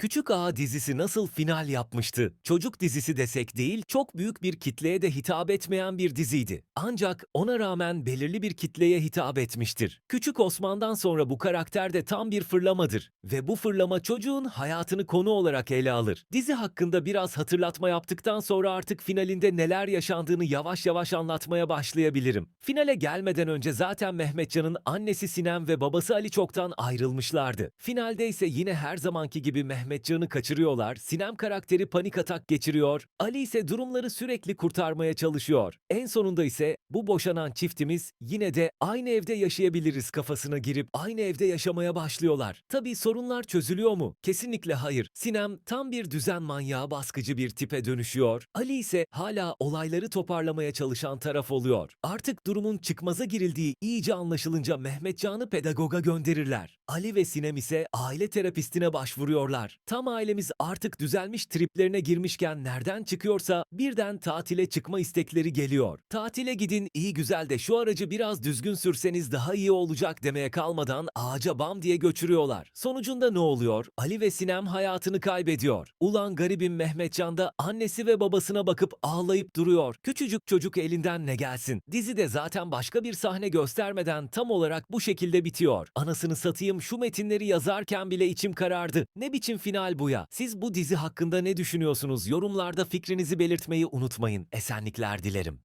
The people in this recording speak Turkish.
Küçük Ağa dizisi nasıl final yapmıştı? Çocuk dizisi desek değil, çok büyük bir kitleye de hitap etmeyen bir diziydi. Ancak ona rağmen belirli bir kitleye hitap etmiştir. Küçük Osman'dan sonra bu karakter de tam bir fırlamadır ve bu fırlama çocuğun hayatını konu olarak ele alır. Dizi hakkında biraz hatırlatma yaptıktan sonra artık finalinde neler yaşandığını yavaş yavaş anlatmaya başlayabilirim. Finale gelmeden önce zaten Mehmetcan'ın annesi Sinem ve babası Ali çoktan ayrılmışlardı. Finalde ise yine her zamanki gibi Mehmetcan'ı kaçırıyorlar, Sinem karakteri panik atak geçiriyor, Ali ise durumları sürekli kurtarmaya çalışıyor. En sonunda ise bu boşanan çiftimiz yine de aynı evde yaşayabiliriz kafasına girip aynı evde yaşamaya başlıyorlar. Tabii sorunlar çözülüyor mu? Kesinlikle hayır. Sinem tam bir düzen manyağı baskıcı bir tipe dönüşüyor. Ali ise hala olayları toparlamaya çalışan taraf oluyor. Artık durumun çıkmaza girildiği iyice anlaşılınca Mehmetcan'ı pedagoga gönderirler. Ali ve Sinem ise aile terapistine başvuruyorlar. Tam ailemiz artık düzelmiş triplerine girmişken nereden çıkıyorsa birden tatile çıkma istekleri geliyor. Tatile gidin iyi güzel de şu aracı biraz düzgün sürseniz daha iyi olacak demeye kalmadan ağaca bam diye götürüyorlar. Sonucunda ne oluyor? Ali ve Sinem hayatını kaybediyor. Ulan garibim Mehmetcan da annesi ve babasına bakıp ağlayıp duruyor. Küçücük çocuk elinden ne gelsin? Dizi de zaten başka bir sahne göstermeden tam olarak bu şekilde bitiyor. Anasını satayım şu metinleri yazarken bile içim karardı. Ne biçim final bu ya? Siz bu dizi hakkında ne düşünüyorsunuz? Yorumlarda fikrinizi belirtmeyi unutmayın. Esenlikler dilerim.